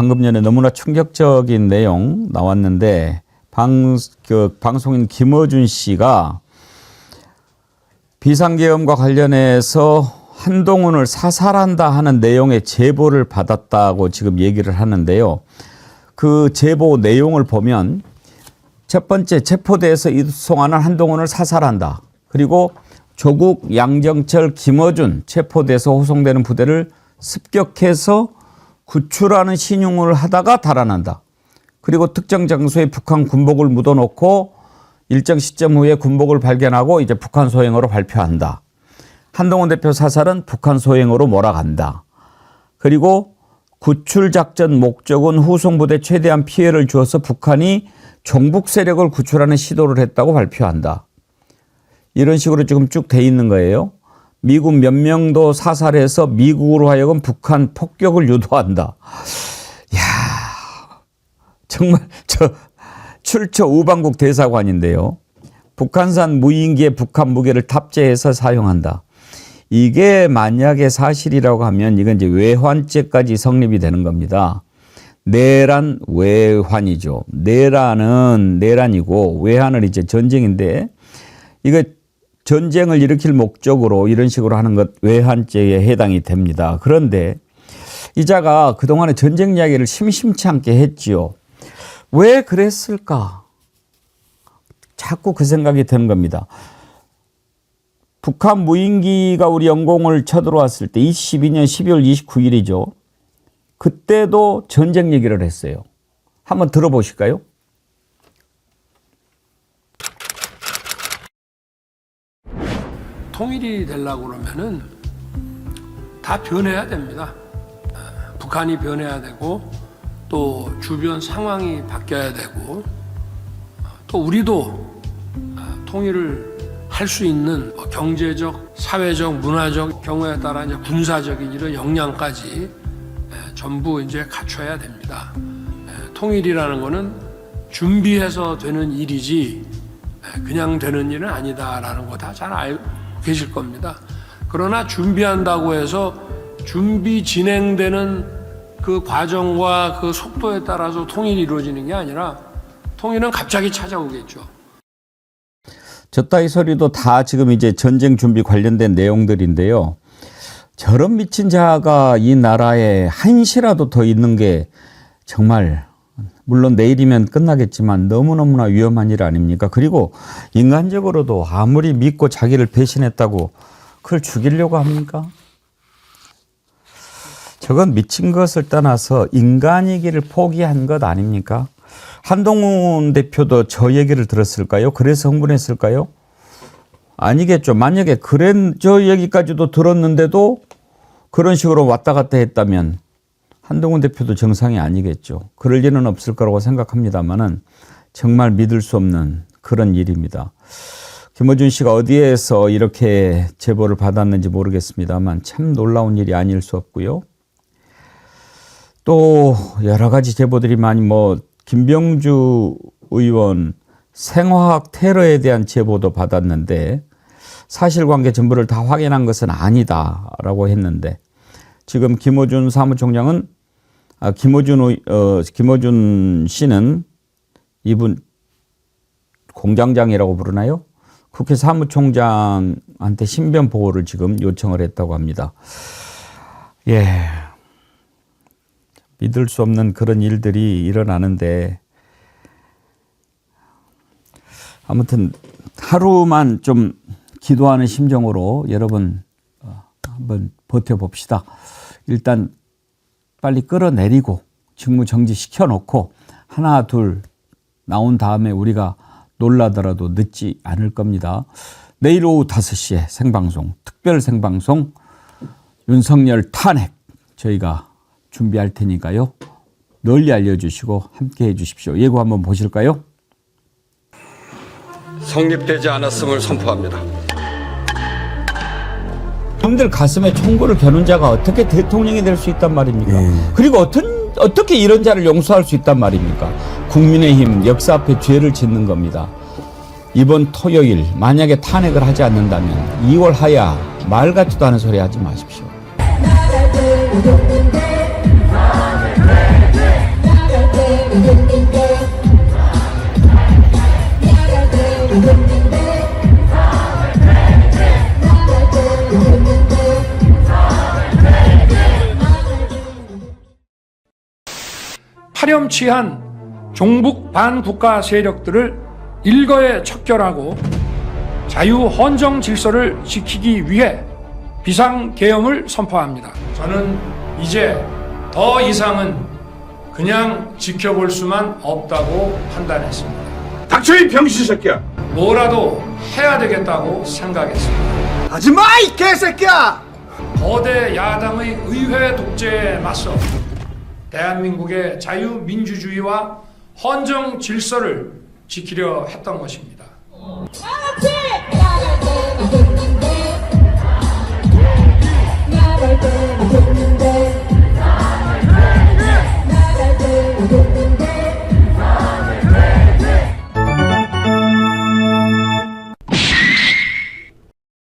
방금 전에 너무나 충격적인 내용 나왔는데 방, 그 방송인 김어준 씨가 비상계엄과 관련해서 한동훈을 사살한다 하는 내용의 제보를 받았다고 지금 얘기를 하는데요. 그 제보 내용을 보면 첫 번째 체포대에서 이송하는 한동훈을 사살한다. 그리고 조국, 양정철, 김어준 체포돼서 호송되는 부대를 습격해서 구출하는 신용을 하다가 달아난다. 그리고 특정 장소에 북한 군복을 묻어놓고 일정 시점 후에 군복을 발견하고 이제 북한 소행으로 발표한다. 한동훈 대표 사살은 북한 소행으로 몰아간다. 그리고 구출 작전 목적은 후송부대 최대한 피해를 주어서 북한이 종북 세력을 구출하는 시도를 했다고 발표한다. 이런 식으로 지금 쭉 돼 있는 거예요. 미국 몇 명도 사살해서 미국으로 하여금 북한 폭격을 유도한다. 야 정말 저 출처 우방국 대사관인데요. 북한산 무인기에 북한 무게를 탑재해서 사용한다. 이게 만약에 사실이라고 하면 이건 이제 외환죄까지 성립이 되는 겁니다. 내란 외환이죠. 내란은 내란이고 외환은 이제 전쟁인데 이거 전쟁을 일으킬 목적으로 이런 식으로 하는 것 외환죄에 해당이 됩니다. 그런데 이자가 그동안에 전쟁 이야기를 심심치 않게 했지요. 왜 그랬을까? 자꾸 그 생각이 드는 겁니다. 북한 무인기가 우리 영공을 쳐들어왔을 때 22년 12월 29일이죠. 그때도 전쟁 얘기를 했어요. 한번 들어보실까요? 통일이 되려고 그러면은 다 변해야 됩니다. 어, 북한이 변해야 되고 또 주변 상황이 바뀌어야 되고 어, 또 우리도 어, 통일을 할 수 있는 뭐 경제적, 사회적, 문화적 경우에 따라 이제 군사적인 이런 역량까지 에, 전부 이제 갖춰야 됩니다. 에, 통일이라는 거는 준비해서 되는 일이지 에, 그냥 되는 일은 아니다라는 거 다 잘 알고 계실 겁니다. 그러나 준비한다고 해서 준비 진행되는 그 과정과 그 속도에 따라서 통일이 이루어지는 게 아니라 통일은 갑자기 찾아오겠죠. 저 따위 소리도 다 지금 이제 전쟁 준비 관련된 내용들인데요. 저런 미친 자가 이 나라에 한시라도 더 있는 게 정말 물론 내일이면 끝나겠지만 너무너무나 위험한 일 아닙니까? 그리고 인간적으로도 아무리 믿고 자기를 배신했다고 그걸 죽이려고 합니까? 저건 미친 것을 떠나서 인간이기를 포기한 것 아닙니까? 한동훈 대표도 저 얘기를 들었을까요? 그래서 흥분했을까요? 아니겠죠. 만약에 그런 저 얘기까지도 들었는데도 그런 식으로 왔다 갔다 했다면 한동훈 대표도 정상이 아니겠죠. 그럴 일은 없을 거라고 생각합니다만은 정말 믿을 수 없는 그런 일입니다. 김어준 씨가 어디에서 이렇게 제보를 받았는지 모르겠습니다만 참 놀라운 일이 아닐 수 없고요. 또 여러 가지 제보들이 많이 뭐 김병주 의원 생화학 테러에 대한 제보도 받았는데 사실관계 전부를 다 확인한 것은 아니다라고 했는데 지금 김어준 사무총장은 아, 김어준 의- 어, 김어준 씨는 이분 공장장이라고 부르나요? 국회 사무총장한테 신변 보호를 지금 요청을 했다고 합니다. 예. 믿을 수 없는 그런 일들이 일어나는데 아무튼 하루만 좀 기도하는 심정으로 여러분 어, 한번 버텨봅시다. 일단 빨리 끌어내리고 직무 정지 시켜 놓고 하나 둘 나온 다음에 우리가 놀라더라도 늦지 않을 겁니다. 내일 오후 5시에 생방송, 특별 생방송 윤석열 탄핵 저희가 준비할 테니까요. 널리 알려주시고 함께 해주십시오. 예고 한번 보실까요? 성립되지 않았음을 선포합니다. 형들 가슴에 총구를 겨눈 자가 어떻게 대통령이 될 수 있단 말입니까? 그리고 어떤, 어떻게 이런 자를 용서할 수 있단 말입니까? 국민의힘 역사 앞에 죄를 짓는 겁니다. 이번 토요일 만약에 탄핵을 하지 않는다면 2월 하야 말 같지도 않은 소리 하지 마십시오. 파렴치한 종북 반국가 세력들을 일거에 척결하고 자유 헌정 질서를 지키기 위해 비상계엄을 선포합니다. 저는 이제 더 이상은 그냥 지켜볼 수만 없다고 판단했습니다. 닥쳐 이 병신 새끼야. 뭐라도 해야 되겠다고 생각했습니다. 하지마 이 개새끼야. 거대 야당의 의회 독재에 맞서 대한민국의 자유민주주의와 헌정 질서를 지키려 했던 것입니다.